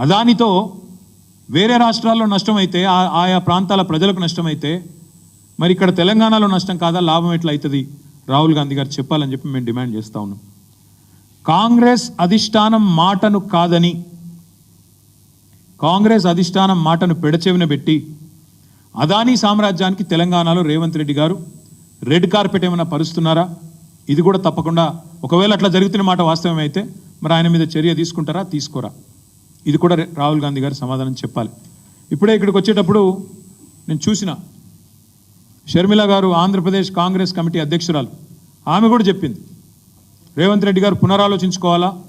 అదానితో వేరే రాష్ట్రాల్లో నష్టమైతే ఆ- ఆయా ప్రాంతాల ప్రజలకు నష్టమైతే మరి ఇక్కడ తెలంగాణలో నష్టం కాదా లాభం ఎట్లా అవుతుంది రాహుల్ గాంధీ గారు చెప్పాలని చెప్పి మేము డిమాండ్ చేస్తా ఉన్నాం. కాంగ్రెస్ అధిష్టానం మాటను కాదని కాంగ్రెస్ అధిష్టానం మాటను పెడచెవిన పెట్టి అదానీ సామ్రాజ్యానికి తెలంగాణలో రేవంత్ రెడ్డి గారు రెడ్ కార్పెట్ ఏమైనా పరుస్తున్నారా? ఇది కూడా తప్పకుండా ఒకవేళ అట్లా జరుగుతున్న మాట వాస్తవమైతే మరి ఆయన మీద చర్య తీసుకుంటారా తీసుకోరా? ఇది కూడా రాహుల్ గాంధీ గారు సమాధానం చెప్పాలి. ఇప్పుడే ఇక్కడికి వచ్చేటప్పుడు నేను చూసిన షర్మిల గారు ఆంధ్రప్రదేశ్ కాంగ్రెస్ కమిటీ అధ్యక్షురాలు. ఆమె కూడా చెప్పింది. రేవంత్ రెడ్డి గారు పునరాలోచించుకోవాలా?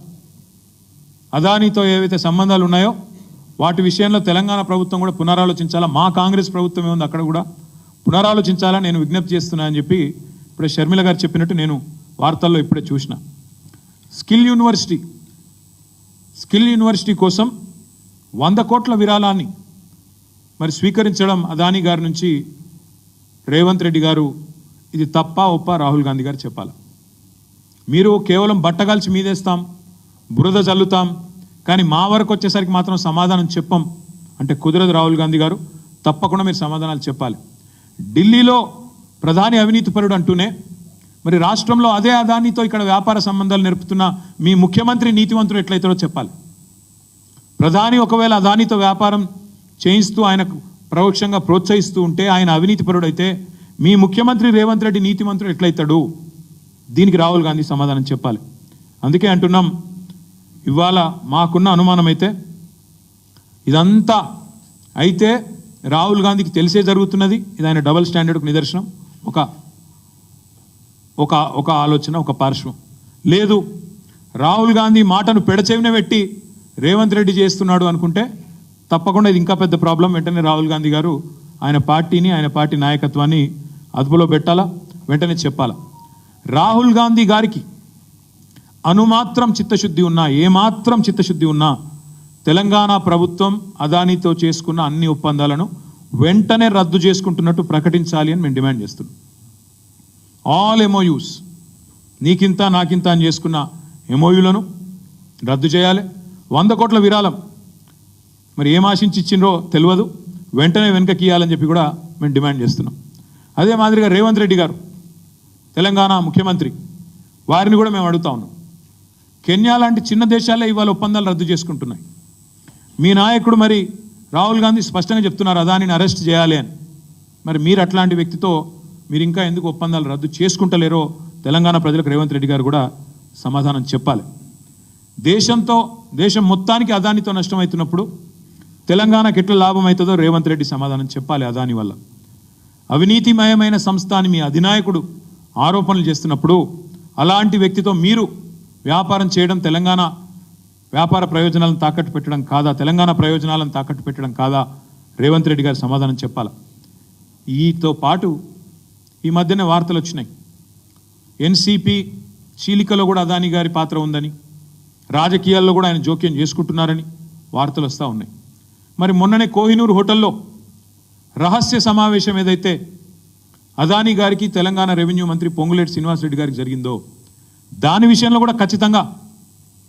అదానితో ఏవైతే సంబంధాలు ఉన్నాయో వాటి విషయంలో తెలంగాణ ప్రభుత్వం కూడా పునరాలోచించాలా? మా కాంగ్రెస్ ప్రభుత్వం ఏముంది అక్కడ కూడా? పునరాలోచించాలా? నేను విజ్ఞప్తి చేస్తున్నా అని చెప్పి ఇప్పుడే షర్మిల గారు చెప్పినట్టు నేను వార్తల్లో ఇప్పుడే చూసిన. స్కిల్ యూనివర్సిటీ స్కిల్ యూనివర్సిటీ కోసం వంద కోట్ల విరాళాన్ని మరి స్వీకరించడం అదానీ గారి నుంచి రేవంత్ రెడ్డి గారు ఇది తప్ప ఒప్ప? రాహుల్ గాంధీ గారు చెప్పాలి? మీరు కేవలం బట్టగాల్చి మీదేస్తాం బురద చల్లుతాం కానీ మా వరకు వచ్చేసరికి మాత్రం సమాధానం చెప్పం అంటే కుదరదు రాహుల్ గాంధీ గారు. తప్పకుండా మీరు సమాధానాలు చెప్పాలి. ఢిల్లీలో ప్రధాని అవినీతిపరుడు అంటూనే మరి రాష్ట్రంలో అదే అదానితో ఇక్కడ వ్యాపార సంబంధాలు నేర్పుతున్న మీ ముఖ్యమంత్రి నీతివంతుడు ఎట్లయితాడో చెప్పాలి. ప్రధాని ఒకవేళ అదానితో వ్యాపారం చేయిస్తూ ఆయనకు పరోక్షంగా ప్రోత్సహిస్తూ ఉంటే ఆయన అవినీతి పరుడైతే మీ ముఖ్యమంత్రి రేవంత్ రెడ్డి నీతిమంతుడు ఎట్లయితాడు? దీనికి రాహుల్ గాంధీ సమాధానం చెప్పాలి. అందుకే అంటున్నాం ఇవాళ మాకున్న అనుమానం అయితే ఇదంతా అయితే రాహుల్ గాంధీకి తెలిసే జరుగుతున్నది. ఇది ఆయన డబల్ స్టాండర్డ్కు నిదర్శనం. ఒక ఒక ఒక ఆలోచన ఒక పార్శ్వం. లేదు రాహుల్ గాంధీ మాటను పెడచెవిన పెట్టి రేవంత్ రెడ్డి చేస్తున్నాడు అనుకుంటే తప్పకుండా ఇది ఇంకా పెద్ద ప్రాబ్లం. వెంటనే రాహుల్ గాంధీ గారు ఆయన పార్టీని ఆయన పార్టీ నాయకత్వాన్ని అదుపులో పెట్టాలా? వెంటనే చెప్పాలా? రాహుల్ గాంధీ గారికి అనుమాత్రం చిత్తశుద్ధి ఉన్నా ఏమాత్రం చిత్తశుద్ధి ఉన్నా తెలంగాణ ప్రభుత్వం అదానితో చేసుకున్న అన్ని ఒప్పందాలను వెంటనే రద్దు చేసుకుంటున్నట్టు ప్రకటించాలి అని మేము డిమాండ్ చేస్తున్నాం. ఆల్ ఎంఓయూస్ నీకింత నాకింత అని చేసుకున్న ఎంఓయూలను రద్దు చేయాలి. వంద కోట్ల విరాళం. మరి ఏం ఆశించి ఇచ్చిండ్రో తెలియదు. వెంటనే వెనుకకి ఇవ్వాలని చెప్పి కూడా మేము డిమాండ్ చేస్తున్నాం. అదే మాదిరిగా రేవంత్ రెడ్డి గారు తెలంగాణ ముఖ్యమంత్రి వారిని కూడా మేము అడుగుతా ఉన్నాం. కెన్యా లాంటి చిన్న దేశాలే ఇవాళ ఒప్పందాలు రద్దు చేసుకుంటున్నాయి. మీ నాయకుడు మరి రాహుల్ గాంధీ స్పష్టంగా చెప్తున్నారు అదానిని అరెస్ట్ చేయాలి అని. మరి మీరు అట్లాంటి వ్యక్తితో మీరు ఇంకా ఎందుకు ఒప్పందాలు రద్దు చేసుకుంటలేరో తెలంగాణ ప్రజలకు రేవంత్ రెడ్డి గారు కూడా సమాధానం చెప్పాలి. దేశంతో దేశం మొత్తానికి అదానితో నష్టమవుతున్నప్పుడు తెలంగాణకి ఎట్లా లాభం అవుతుందో రేవంత్ రెడ్డి సమాధానం చెప్పాలి అదాని వల్ల. అవినీతిమయమైన సంస్థ అని మీ అధినాయకుడు ఆరోపణలు చేస్తున్నప్పుడు అలాంటి వ్యక్తితో మీరు వ్యాపారం చేయడం తెలంగాణ వ్యాపార ప్రయోజనాలను తాకట్టు పెట్టడం కాదా తెలంగాణ ప్రయోజనాలను తాకట్టు పెట్టడం కాదా రేవంత్ రెడ్డి గారు సమాధానం చెప్పాలి. ఈతో పాటు ఈ మధ్యనే వార్తలు వచ్చినాయి. ఎన్సిపి చీలికలో కూడా అదాని గారి పాత్ర ఉందని రాజకీయాల్లో కూడా ఆయన జోక్యం చేసుకుంటున్నారని వార్తలు వస్తూ ఉన్నాయి. మరి మొన్ననే కోహినూర్ హోటల్లో రహస్య సమావేశం ఏదైతే అదానీ గారికి తెలంగాణ రెవెన్యూ మంత్రి పొంగులేటి శ్రీనివాసరెడ్డి గారికి జరిగిందో దాని విషయంలో కూడా ఖచ్చితంగా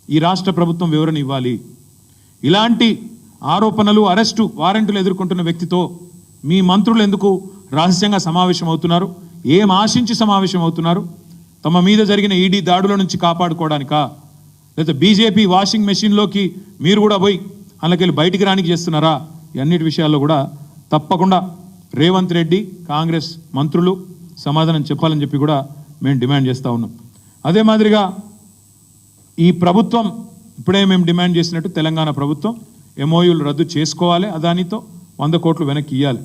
ఈ రాష్ట్ర ప్రభుత్వం వివరణ ఇవ్వాలి. ఇలాంటి ఆరోపణలు అరెస్టు వారెంట్లు ఎదుర్కొంటున్న వ్యక్తితో మీ మంత్రులు ఎందుకు రహస్యంగా సమావేశం అవుతున్నారు ఏం ఆశించి సమావేశం అవుతున్నారు తమ మీద జరిగిన ఈడీ దాడుల నుంచి కాపాడుకోవడానికా? లేదా బీజేపీ వాషింగ్ మెషిన్లోకి మీరు కూడా పోయి అందులోకెళ్ళి బయటికి రానికి చేస్తున్నారా? ఈ అన్నిటి విషయాల్లో కూడా తప్పకుండా రేవంత్ రెడ్డి కాంగ్రెస్ మంత్రులు సమాధానం చెప్పాలని చెప్పి కూడా మేము డిమాండ్ చేస్తూ ఉన్నాం. అదే మాదిరిగా ఈ ప్రభుత్వం ఇప్పుడే మేము డిమాండ్ చేసినట్టు తెలంగాణ ప్రభుత్వం ఎంఓయూలు రద్దు చేసుకోవాలి అదానితో వంద కోట్లు వెనక్కి ఇవ్వాలి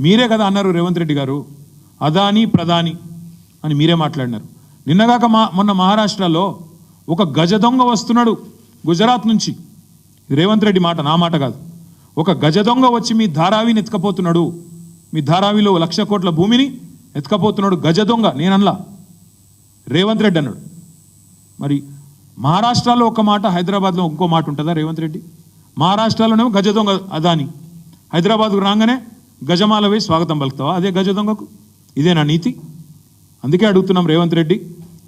మీరే కదా అన్నారు రేవంత్ రెడ్డి గారు. అదాని ప్రధాని అని మీరే మాట్లాడినారు. నిన్నగాక మా మొన్న మహారాష్ట్రలో ఒక గజ దొంగ వస్తున్నాడు గుజరాత్ నుంచి. రేవంత్ రెడ్డి మాట నా మాట కాదు. ఒక గజ దొంగ వచ్చి మీ ధారావిని ఎత్తుకపోతున్నాడు. మీ ధారావిలో లక్ష కోట్ల భూమిని ఎత్తుకపోతున్నాడు గజ దొంగ నేనన్లా. రేవంత్ రెడ్డి అన్నాడు. మరి మహారాష్ట్రలో ఒక మాట హైదరాబాద్లో ఇంకో మాట ఉంటుందా రేవంత్ రెడ్డి? మహారాష్ట్రలోనేమో గజ దొంగ అదాని. హైదరాబాద్కు రాగానే గజమాల వేసి స్వాగతం పలుకుతావా? అదే గజ దొంగకు? ఇదే నా నీతి? అందుకే అడుగుతున్నాం రేవంత్ రెడ్డి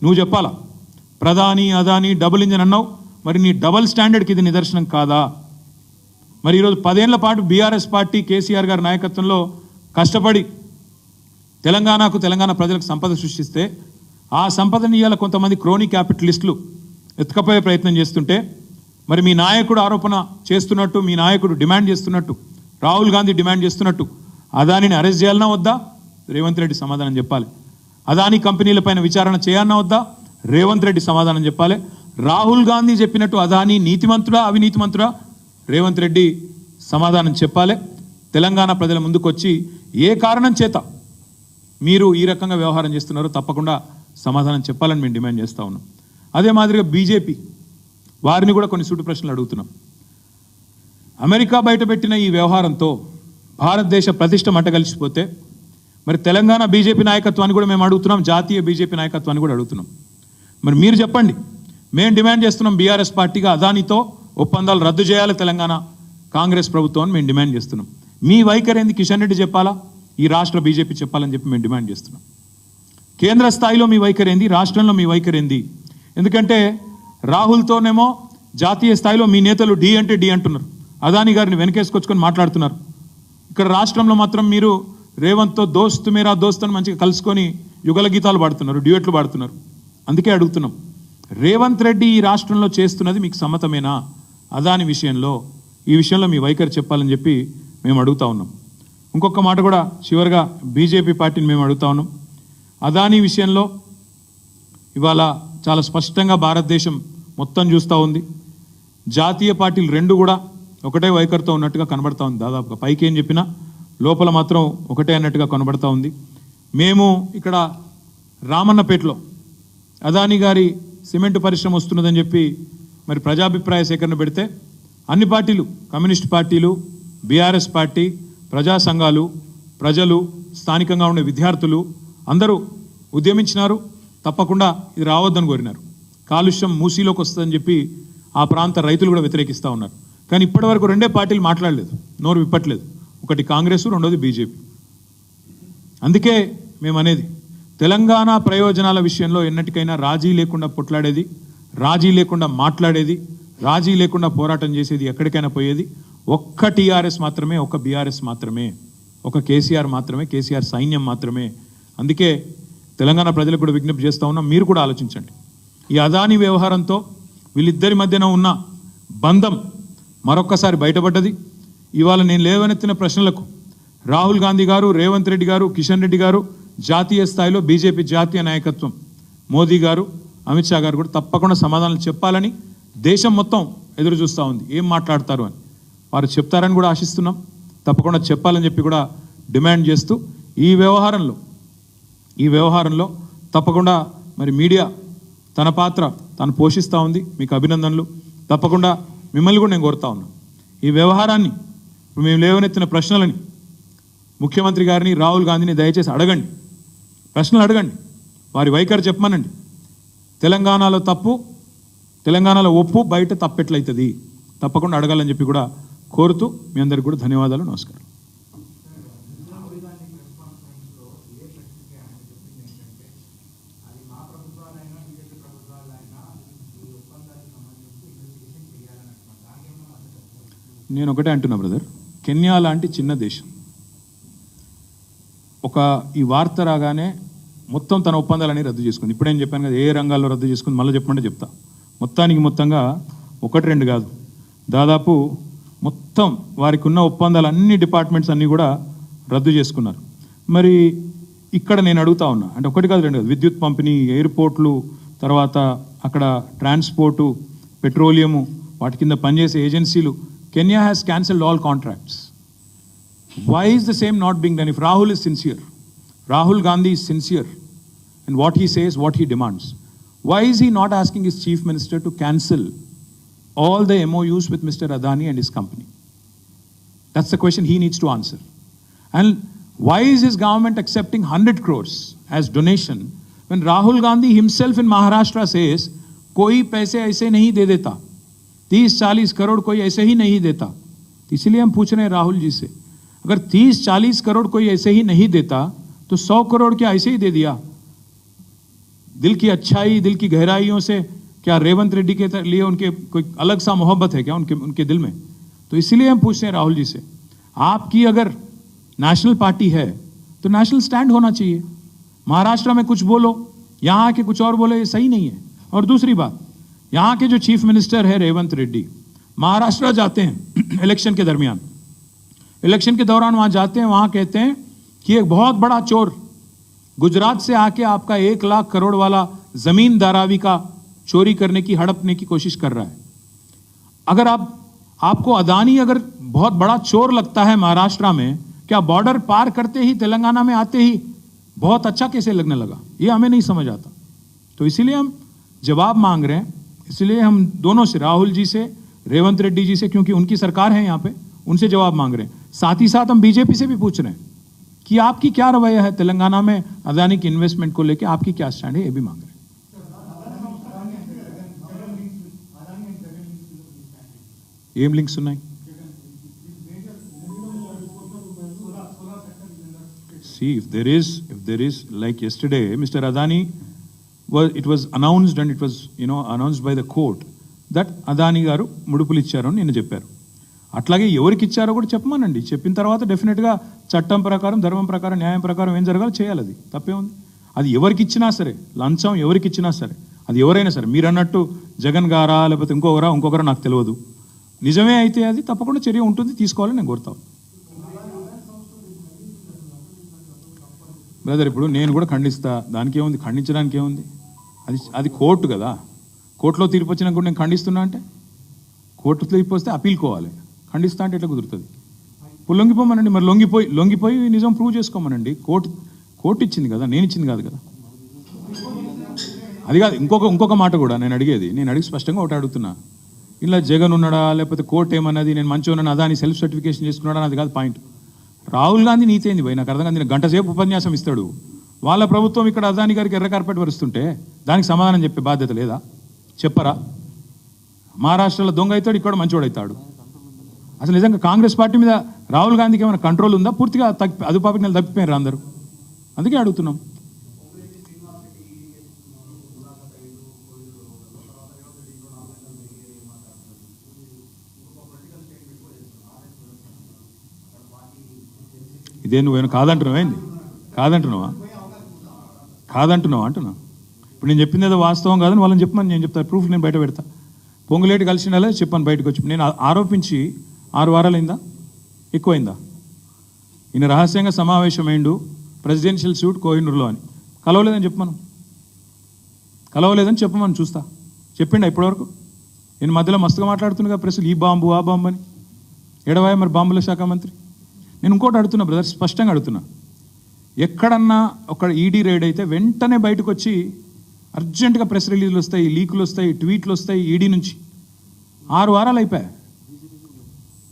నువ్వు చెప్పాలా? ప్రధాని అదాని డబుల్ ఇంజన్ అన్నావు మరి నీ డబల్ స్టాండర్డ్కి ఇది నిదర్శనం కాదా? మరి ఈరోజు పదేళ్ళ పాటు బీఆర్ఎస్ పార్టీ కేసీఆర్ గారి నాయకత్వంలో కష్టపడి తెలంగాణకు తెలంగాణ ప్రజలకు సంపద సృష్టిస్తే ఆ సంపదని ఇవాళ కొంతమంది క్రోనీ క్యాపిటలిస్టులు ఎత్తుకపోయే ప్రయత్నం చేస్తుంటే మరి మీ నాయకుడు ఆరోపణ చేస్తున్నట్టు మీ నాయకుడు డిమాండ్ చేస్తున్నట్టు రాహుల్ గాంధీ డిమాండ్ చేస్తున్నట్టు. అదానిని అరెస్ట్ చేయాలన్నా వద్దా? రేవంత్ రెడ్డి సమాధానం చెప్పాలి. అదాని కంపెనీలపైన విచారణ చేయాలన్నా వద్దా? రేవంత్ రెడ్డి సమాధానం చెప్పాలి. రాహుల్ గాంధీ చెప్పినట్టు అదాని నీతిమంతుడా అవినీతిమంతుడా? రేవంత్ రెడ్డి సమాధానం చెప్పాలి. తెలంగాణ ప్రజల ముందుకొచ్చి ఏ కారణం చేత మీరు ఈ రకంగా వ్యవహారం చేస్తున్నారో తప్పకుండా సమాధానం చెప్పాలని మేము డిమాండ్ చేస్తూ ఉన్నాం. అదే మాదిరిగా బీజేపీ వారిని కూడా కొన్ని సూటి ప్రశ్నలు అడుగుతున్నాం. అమెరికా బయటపెట్టిన ఈ వ్యవహారంతో భారతదేశ ప్రతిష్ట మంటగలిసిపోతే మరి తెలంగాణ బీజేపీ నాయకత్వాన్ని కూడా మేము అడుగుతున్నాం జాతీయ బీజేపీ నాయకత్వాన్ని కూడా అడుగుతున్నాం. మరి మీరు చెప్పండి మేము డిమాండ్ చేస్తున్నాం బీఆర్ఎస్ పార్టీగా అదానితో ఒప్పందాలు రద్దు చేయాలి తెలంగాణ కాంగ్రెస్ ప్రభుత్వం మేము డిమాండ్ చేస్తున్నాం. మీ వైఖరి ఏంది? కిషన్ రెడ్డి చెప్పాలా? ఈ రాష్ట్ర బీజేపీ చెప్పాలని చెప్పి మేము డిమాండ్ చేస్తున్నాం. కేంద్ర స్థాయిలో మీ వైఖరి ఏంది? రాష్ట్రంలో మీ వైఖరి ఏంది? ఎందుకంటే రాహుల్తోనేమో జాతీయ స్థాయిలో మీ నేతలు డి అంటే డి అంటున్నారు. అదాని గారిని వెనకేసుకొచ్చుకొని మాట్లాడుతున్నారు. ఇక్కడ రాష్ట్రంలో మాత్రం మీరు రేవంత్తో దోస్త్ మీరా దోస్త్ అని మంచిగా కలుసుకొని యుగల గీతాలు పాడుతున్నారు డ్యూయట్లు పాడుతున్నారు. అందుకే అడుగుతున్నాం. రేవంత్ రెడ్డి ఈ రాష్ట్రంలో చేస్తున్నది మీకు సమ్మతమేనా? అదాని విషయంలో ఈ విషయంలో మీ వైఖరి చెప్పాలని చెప్పి మేము అడుగుతా ఉన్నాం. ఇంకొక మాట కూడా చివరిగా బీజేపీ పార్టీని మేము అడుగుతా ఉన్నాం. అదానీ విషయంలో ఇవాళ చాలా స్పష్టంగా భారతదేశం మొత్తం చూస్తూ ఉంది. జాతీయ పార్టీలు రెండు కూడా ఒకటే వైఖరితో ఉన్నట్టుగా కనబడతా ఉంది. దాదాపుగా పైకి ఏం చెప్పినా లోపల మాత్రం ఒకటే అన్నట్టుగా కనబడతా ఉంది. మేము ఇక్కడ రామన్నపేటలో అదాని గారి సిమెంట్ పరిశ్రమ వస్తున్నదని చెప్పి మరి ప్రజాభిప్రాయ సేకరణ పెడితే అన్ని పార్టీలు కమ్యూనిస్ట్ పార్టీలు బీఆర్ఎస్ పార్టీ ప్రజా సంఘాలు ప్రజలు స్థానికంగా ఉండే విద్యార్థులు అందరూ ఉద్యమించినారు. తప్పకుండా ఇది రావద్దని కోరినారు. కాలుష్యం మూసీలోకి వస్తుందని చెప్పి ఆ ప్రాంత రైతులు కూడా వ్యతిరేకిస్తూ ఉన్నారు. కానీ ఇప్పటివరకు రెండే పార్టీలు మాట్లాడలేదు నోరు విప్పట్లేదు. ఒకటి కాంగ్రెస్ రెండోది బీజేపీ. అందుకే మేము అనేది తెలంగాణ ప్రయోజనాల విషయంలో ఎన్నటికైనా రాజీ లేకుండా పొట్లాడేది రాజీ లేకుండా మాట్లాడేది రాజీ లేకుండా పోరాటం చేసేది ఎక్కడికైనా పోయేది ఒక్క టీఆర్ఎస్ మాత్రమే ఒక బీఆర్ఎస్ మాత్రమే ఒక కేసీఆర్ మాత్రమే కేసీఆర్ సైన్యం మాత్రమే. అందుకే తెలంగాణ ప్రజలకు కూడా విజ్ఞప్తి చేస్తూ ఉన్నాం మీరు కూడా ఆలోచించండి. ఈ అదాని వ్యవహారంతో వీళ్ళిద్దరి మధ్యన ఉన్న బంధం మరొక్కసారి బయటపడ్డది. ఇవాళ నేను లేవనెత్తిన ప్రశ్నలకు రాహుల్ గాంధీ గారు రేవంత్ రెడ్డి గారు కిషన్ రెడ్డి గారు జాతీయ స్థాయిలో బీజేపీ జాతీయ నాయకత్వం. మోదీ గారు అమిత్ షా గారు కూడా తప్పకుండా సమాధానం చెప్పాలని దేశం మొత్తం ఎదురు చూస్తూ ఉంది. ఏం మాట్లాడతారు అని. వారు చెప్తారని కూడా ఆశిస్తున్నాం. తప్పకుండా చెప్పాలని చెప్పి కూడా డిమాండ్ చేస్తూ ఈ వ్యవహారంలో ఈ వ్యవహారంలో తప్పకుండా మరి మీడియా తన పాత్ర తను పోషిస్తూ ఉంది. మీకు అభినందనలు. తప్పకుండా మిమ్మల్ని కూడా నేను కోరుతా ఉన్నా. ఈ వ్యవహారాన్ని ఇప్పుడు మేము లేవనెత్తిన ప్రశ్నలని ముఖ్యమంత్రి గారిని రాహుల్ గాంధీని దయచేసి అడగండి. ప్రశ్నలు అడగండి. వారి వైఖరి చెప్పమనండి. తెలంగాణలో తప్పు తెలంగాణలో ఒప్పు బయట తప్పెట్లయితుంది. తప్పకుండా అడగాలని చెప్పి కూడా కోరుతూ మీ అందరికి కూడా ధన్యవాదాలు నమస్కారం. నేను ఒకటే అంటున్నా బ్రదర్. కెన్యా లాంటి చిన్న దేశం. ఒక ఈ వార్త రాగానే మొత్తం తన ఒప్పందాలని రద్దు చేసుకుంది. ఇప్పుడేం చెప్పాను కదా ఏ రంగాల్లో రద్దు చేసుకుంది మళ్ళీ చెప్పమంటే చెప్తా. మొత్తానికి మొత్తంగా ఒకటి రెండు కాదు. దాదాపు మొత్తం వారికి ఉన్న ఒప్పందాలు అన్ని డిపార్ట్మెంట్స్ అన్నీ కూడా రద్దు చేసుకున్నారు. మరి ఇక్కడ నేను అడుగుతా ఉన్నా అంటే ఒకటి కాదు రెండు కాదు. విద్యుత్ పంపిణీ ఎయిర్పోర్ట్లు తర్వాత అక్కడ ట్రాన్స్పోర్టు పెట్రోలియము వాటి కింద పనిచేసే ఏజెన్సీలు Kenya has cancelled all contracts. Why is the same not being done? If Rahul is sincere, Rahul Gandhi is sincere in what he says, what he demands, why is he not asking his chief minister to cancel all the MOUs with Mr. Adani and his company? That's the question he needs to answer. And why is his government accepting 100 crores as donation when Rahul Gandhi himself in Maharashtra says, "Koi पैसे ऐसे nahi de deta." तीस चालीस करोड़ कोई ऐसे ही नहीं देता। इसलिए हम पूछ रहे हैं राहुल जी से, अगर तीस चालीस करोड़ कोई ऐसे ही नहीं देता तो सौ करोड़ क्या ऐसे ही दे दिया? दिल की अच्छाई, दिल की गहराइयों से क्या रेवंत रेड्डी के लिए उनके कोई अलग सा मोहब्बत है क्या उनके उनके दिल में? तो इसीलिए हम पूछते हैं राहुल जी से, आपकी अगर नेशनल पार्टी है तो नेशनल स्टैंड होना चाहिए। महाराष्ट्र में कुछ बोलो, यहाँ आके कुछ और बोलो, ये सही नहीं है। और दूसरी बात यहाँ के जो चीफ मिनिस्टर है, रेवंत रेड्डी, महाराष्ट्र जाते हैं इलेक्शन के दरमियान। इलेक्शन के दौरान वहाँ जाते हैं, वहाँ कहते हैं कि एक बहुत बड़ा चोर, गुजरात से आके आपका एक लाख करोड़ वाला ज़मीन दारावी का चोरी करने की, हड़पने की कोशिश कर रहा है। अगर आप, आपको अदानी अगर बहुत बड़ा चोर लगता है महाराष्ट्र में, क्या बॉर्डर पार करते ही, तेलंगाना में आते ही बहुत अच्छा कैसे लगने लगा? ये हमें नहीं समझ आता। तो इसीलिए हम जवाब मांग रहे हैं इसलिए हम दोनों से राहुल जी से रेवंत रेड्डी जी से क्योंकि उनकी सरकार है यहाँ पे उनसे जवाब मांग रहे हैं साथ ही साथ हम बीजेपी से भी पूछ रहे हैं कि आपकी क्या रवैया है तेलंगाना में अदानी की इन्वेस्टमेंट को लेकर आपकी क्या स्टैंड है ये भी मांग रहे हैं ఏం లింక్స్ ఉన్నాయి See, if there is, if there is, like yesterday, Mr. Adani was, it was announced and it was, you know, announced by the court Adani గారు ముడుపులు ఇచ్చారని నిన్న చెప్పారు. అట్లాగే ఎవరికి ఇచ్చారో కూడా చెప్పమానండి. చెప్పిన తర్వాత డెఫినెట్గా చట్టం ప్రకారం ధర్మం ప్రకారం న్యాయం ప్రకారం ఏం జరగాలో చేయాలి అది. తప్పే ఉంది. అది ఎవరికి ఇచ్చినా సరే లంచం ఎవరికి ఇచ్చినా సరే అది ఎవరైనా సరే మీరు అన్నట్టు జగన్ గారా లేకపోతే ఇంకొకరా ఇంకొకరా నాకు తెలియదు. నిజమే అయితే అది తప్పకుండా చర్య ఉంటుంది తీసుకోవాలని నేను కోరుతాను బ్రదర్ ఇప్పుడు నేను కూడా ఖండిస్తా. దానికి ఏముంది ఖండించడానికి ఏముంది అది అది కోర్టు కదా. కోర్టులో తీర్పు వచ్చినా కూడా నేను ఖండిస్తున్నా అంటే? కోర్టు తీర్పు వస్తే అప్పీల్కోవాలి ఖండిస్తా అంటే ఎట్లా కుదురుతుంది? ఇప్పుడు లొంగిపోమనండి. మరి లొంగిపోయి లొంగిపోయి నిజం ప్రూవ్ చేసుకోమనండి. కోర్టు కోర్టు ఇచ్చింది కదా. నేను ఇచ్చింది కాదు కదా. అది కాదు. ఇంకొక ఇంకొక మాట కూడా నేను అడిగేది. నేను అడిగి స్పష్టంగా ఒకటి అడుగుతున్నా. ఇలా జగన్ ఉన్నాడా? లేకపోతే కోర్టు ఏమన్నది? నేను మంచిగా ఉన్నాను? అదాని సెల్ఫ్ సర్టిఫికేషన్ చేసుకున్నాడా? అది కాదు పాయింట్. రాహుల్ గాంధీ నీతి ఏంది పోయి నాకు అర్థం కాదు. నేను గంట సేపు ఉపన్యాసం ఇస్తాడు. వాళ్ళ ప్రభుత్వం ఇక్కడ అదాని గారికి ఎర్ర కార్పెట్ వరుస్తుంటే దానికి సమాధానం చెప్పే బాధ్యత లేదా? చెప్పరా? మహారాష్ట్రలో దొంగ అవుతాడు ఇక్కడ మంచోడు అవుతాడు. అసలు నిజంగా కాంగ్రెస్ పార్టీ మీద రాహుల్ గాంధీకి ఏమైనా కంట్రోల్ ఉందా? పూర్తిగా తప్పి అదుపాపి నెల తప్పిపోయారు అందరూ? అందుకే అడుగుతున్నాం. ఇదే నువ్వేమైనా కాదంటున్నావా ఏంది? కాదంటున్నావా? కాదంటున్నావు అంటున్నా ఇప్పుడు నేను చెప్పింది ఏదో వాస్తవం కాదని వాళ్ళని చెప్పమని నేను చెప్తాను ప్రూఫ్ నేను బయట పెడతా. పొంగులేటి కలిసిండాలే చెప్పాను బయటకు వచ్చి నేను ఆరోపించి ఆరు వారాలైందా? ఎక్కువైందా? ఈయన రహస్యంగా సమావేశమైండు ప్రెసిడెన్షియల్ సూట్ కోహినూరులో అని. కలవలేదని చెప్పమను. కలవలేదని చెప్పమని చూస్తా. చెప్పిండా ఇప్పటివరకు? నేను మధ్యలో మస్తుగా మాట్లాడుతున్నా ప్రెస్లు ఈ బాంబు ఆ బాంబు అని. ఎడవాయ మరి బాంబుల శాఖ మంత్రి? నేను ఇంకోటి అడుగుతున్నా బ్రదర్ స్పష్టంగా అడుగుతున్నా. ఎక్కడన్నా ఒక ఈడీ రైడ్ అయితే వెంటనే బయటకు వచ్చి అర్జెంటుగా ప్రెస్ రిలీజ్లు వస్తాయి లీకులు వస్తాయి ట్వీట్లు వస్తాయి ఈడీ నుంచి. ఆరు వారాలు అయిపోయాయి.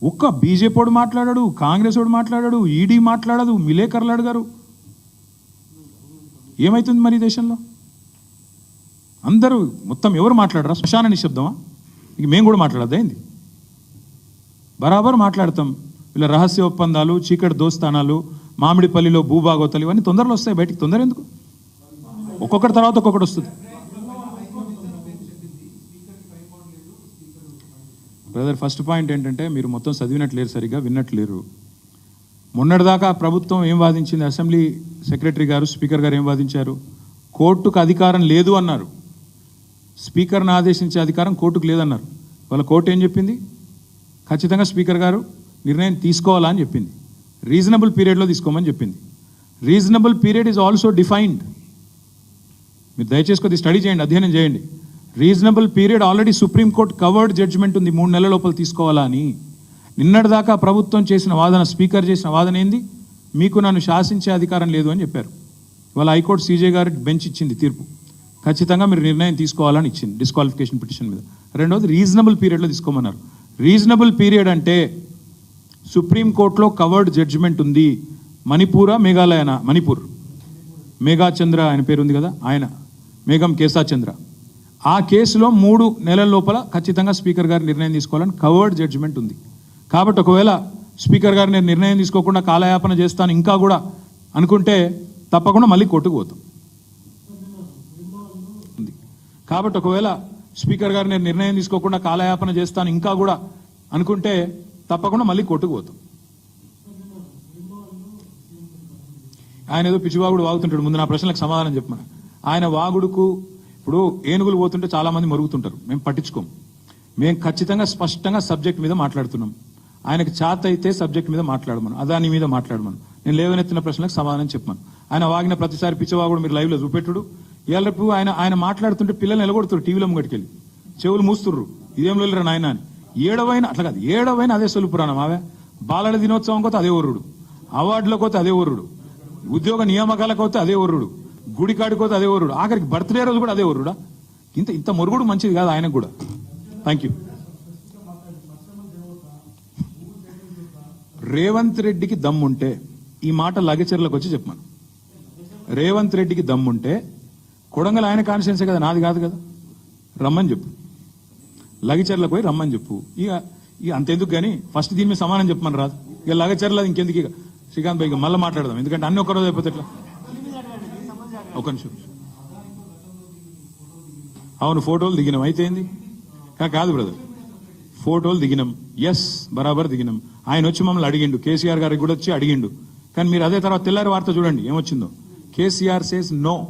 ఒక్క బీజేపీ మాట్లాడాడు కాంగ్రెస్ వాడు మాట్లాడాడు ఈడీ మాట్లాడదు మిలేకర్లు అడిగారు ఏమవుతుంది మరి ఈ దేశంలో? అందరూ మొత్తం ఎవరు మాట్లాడరా? శ్మశాన నిశ్శబ్దమా? ఇక మేము కూడా మాట్లాడద్దా ఏంది? బరాబర్ మాట్లాడతాం. వీళ్ళ రహస్య ఒప్పందాలు చీకటి దోస్తానాలు మామిడిపల్లిలో భూభాగోతలు ఇవన్నీ తొందరలో వస్తాయి బయటికి. తొందర ఎందుకు? ఒక్కొక్కటి తర్వాత ఒక్కొక్కటి వస్తుంది. బ్రదర్ ఫస్ట్ పాయింట్ ఏంటంటే మీరు మొత్తం చదివినట్లేరు సరిగ్గా విన్నట్లేరు. మొన్నటిదాకా ప్రభుత్వం ఏం వాదించింది? అసెంబ్లీ సెక్రటరీ గారు స్పీకర్ గారు ఏం వాదించారు? కోర్టుకు అధికారం లేదు అన్నారు. స్పీకర్ను ఆదేశించే అధికారం కోర్టుకు లేదన్నారు. వాళ్ళ కోర్టు ఏం చెప్పింది? ఖచ్చితంగా స్పీకర్ గారు నిర్ణయం తీసుకోవాలా అని చెప్పింది. రీజనబుల్ పీరియడ్లో తీసుకోమని చెప్పింది. Reasonable period is also defined మీరు దయచేసి కొద్ది స్టడీ చేయండి అధ్యయనం చేయండి. Reasonable period already supreme court covered judgment ఉంది మూడు నెలల లోపల తీసుకోవాలా అని. నిన్నటిదాకా ప్రభుత్వం చేసిన వాదన స్పీకర్ చేసిన వాదన ఏంది? మీకు నన్ను శాసించే అధికారం లేదు అని చెప్పారు. ఇవాళ హైకోర్టు సీజే గారు బెంచ్ ఇచ్చింది తీర్పు. ఖచ్చితంగా మీరు నిర్ణయం తీసుకోవాలని ఇచ్చింది డిస్క్వాలిఫికేషన్ పిటిషన్ మీద. రెండవది రీజనబుల్ పీరియడ్లో తీసుకోమన్నారు. రీజనబుల్ పీరియడ్ అంటే సుప్రీంకోర్టులో కవర్డ్ జడ్జిమెంట్ ఉంది. మణిపూరా మేఘాలయన? మణిపూర్. మేఘాచంద్ర ఆయన పేరు ఉంది కదా? ఆయన. మేఘం కేశాచంద్ర. ఆ కేసులో మూడు నెలల లోపల ఖచ్చితంగా స్పీకర్ గారు నిర్ణయం తీసుకోవాలని కవర్డ్ జడ్జిమెంట్ ఉంది. కాబట్టి ఒకవేళ స్పీకర్ గారు నేను నిర్ణయం తీసుకోకుండా కాలయాపన చేస్తాను ఇంకా కూడా అనుకుంటే తప్పకుండా మళ్ళీ కోర్టుకు పోతాం. ఉంది. కాబట్టి ఒకవేళ స్పీకర్ గారు నేను నిర్ణయం తీసుకోకుండా కాలయాపన చేస్తాను ఇంకా కూడా అనుకుంటే తప్పకుండా మళ్ళీ కొట్టుకుపోతాం ఆయన ఏదో పిచ్చివాగుడు వాగుతుంటాడు. ముందు నా ప్రశ్నలకు సమాధానం చెప్పమని ఆయన వాగుడుకు ఇప్పుడు ఏనుగులు పోతుంటే చాలా మంది మరుగుతుంటారు. మేము పట్టించుకోం. మేము ఖచ్చితంగా స్పష్టంగా సబ్జెక్ట్ మీద మాట్లాడుతున్నాం. ఆయనకు చాత అయితే సబ్జెక్ట్ మీద మాట్లాడమను. అదాని మీద మాట్లాడమను. నేను లేవనెత్తిన ప్రశ్నలకు సమాధానం చెప్పమను. ఆయన వాగిన ప్రతిసారి పిచ్చివాగుడు మీరు లైవ్లో చూపెట్టుడు. ఇవాళ ఆయన ఆయన మాట్లాడుతుంటే పిల్లలు నిలగొడుతారు టీవీలో ముంగటికెళ్ళి. చెవులు మూస్తుర్రు. ఇదేం లేరు నాయన అని. ఏడవైన అట్లా కాదు ఏడవైన అదే సొలు పురాణం అవే బాలల దినోత్సవం కోతే అదే ఒర్రుడు అవార్డులకు వస్తే అదే ఒర్రుడు ఉద్యోగ నియామకాలకు పోతే అదే ఒర్రుడు గుడి కాడికి అదే ఒర్రుడు ఆఖరికి బర్త్డే రోజు కూడా అదే ఒర్రుడా ఇంత ఇంత మురుగుడు మంచిది కాదు ఆయనకు కూడా. థ్యాంక్ యూ రేవంత్ రెడ్డికి దమ్ముంటే ఈ మాట లగచర్లకు వచ్చి చెప్పాను రేవంత్ రెడ్డికి దమ్ముంటే కొడంగల్ ఆయన కాన్స్టిట్యున్సీ కదా నాది కాదు కదా. రమ్మని చెప్పు. లగచర్లకు పోయి రమ్మని చెప్పు. ఇక ఇక అంతెందుకు కానీ ఫస్ట్ దీని మీద సమానం చెప్పమని రాదు. ఇక లగచర్ల ఇంకెందుకు ఇక? శ్రీకాంత్ భాయ్ మళ్ళీ మాట్లాడదాం. ఎందుకంటే అన్ని ఒక్కరోజు అయిపోతే ఎట్లా? ఒక నిమిషం. అవును ఫోటోలు దిగినాం. అయితే ఏంది? కాదు బ్రదర్. ఫోటోలు దిగినాం. ఎస్ బరాబర్ దిగినాం. ఆయన వచ్చి మమ్మల్ని అడిగిండు. కేసీఆర్ గారికి కూడా వచ్చి అడిగిండు. కానీ మీరు అదే తర్వాత తెల్లారి వార్త చూడండి ఏమొచ్చిందో. KCR says no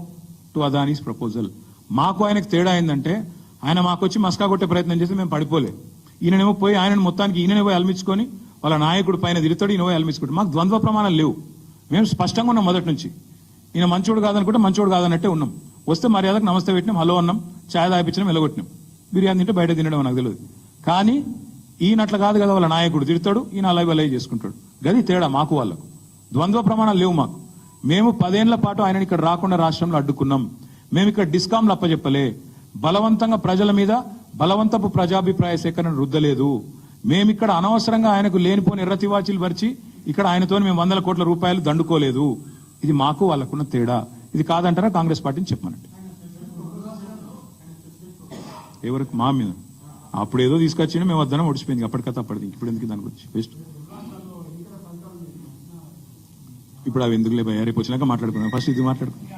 to Adani's proposal మాకు ఆయనకు తేడా ఏంటంటే ఆయన మాకు వచ్చి మస్కా కొట్టే ప్రయత్నం చేసి మేము పడిపోలే. ఈయననేమో పోయి ఆయన మొత్తానికి ఈయననే పోయి అల్మించుకొని వాళ్ళ నాయకుడు పైన తిరుగుతాడు ఈయన పోయి అల్మించుకుంటాడు. మాకు ద్వంద్వ ప్రమాణాలు లేవు. మేము స్పష్టంగా ఉన్నాం మొదటి నుంచి. ఈయన మంచోడు కాదనుకుంటే మంచోడు కాదన్నట్టే ఉన్నాం. వస్తే మర్యాదకు నమస్తే పెట్టినాం హలో అన్నాం ఛాయ్ తాగిపించినాం వెళ్ళగొట్టినాం. బిర్యానీ తింటే బయట తినడం నాకు తెలియదు. కానీ ఈయన అట్లా కాదు కదా వాళ్ళ నాయకుడు. తిడతాడు ఈయన అలాగే అలాగే చేసుకుంటాడు. గది తేడా మాకు వాళ్ళకు. ద్వంద్వ ప్రమాణాలు లేవు మాకు. మేము పదేళ్ళ పాటు ఆయన ఇక్కడ రాకుండా రాష్ట్రంలో అడ్డుకున్నాం. మేము ఇక్కడ డిస్కాంలు అప్పచెప్పలే. బలవంతంగా ప్రజల మీద బలవంతపు ప్రజాభిప్రాయ సేకరణ రుద్దలేదు. మేమిక్కడ అనవసరంగా ఆయనకు లేనిపోని ఎర్రతివాచీలు పరిచి ఇక్కడ ఆయనతో మేము వందల కోట్ల రూపాయలు దండుకోలేదు. ఇది మాకు వాళ్ళకున్న తేడా. ఇది కాదంటారా కాంగ్రెస్ పార్టీని చెప్పమనండి. ఎవరికి మా మీద? అప్పుడు ఏదో తీసుకొచ్చిండు మేము వద్దనం ఒడిచిపోయింది అప్పటికత అప్పటిది. ఇప్పుడు ఎందుకు దానికి వచ్చి బెస్ట్ ఇప్పుడు అవి ఎందుకులే భయ్యా రేపు వచ్చినాక మాట్లాడుకున్నాం ఫస్ట్ ఇది మాట్లాడుకున్నాం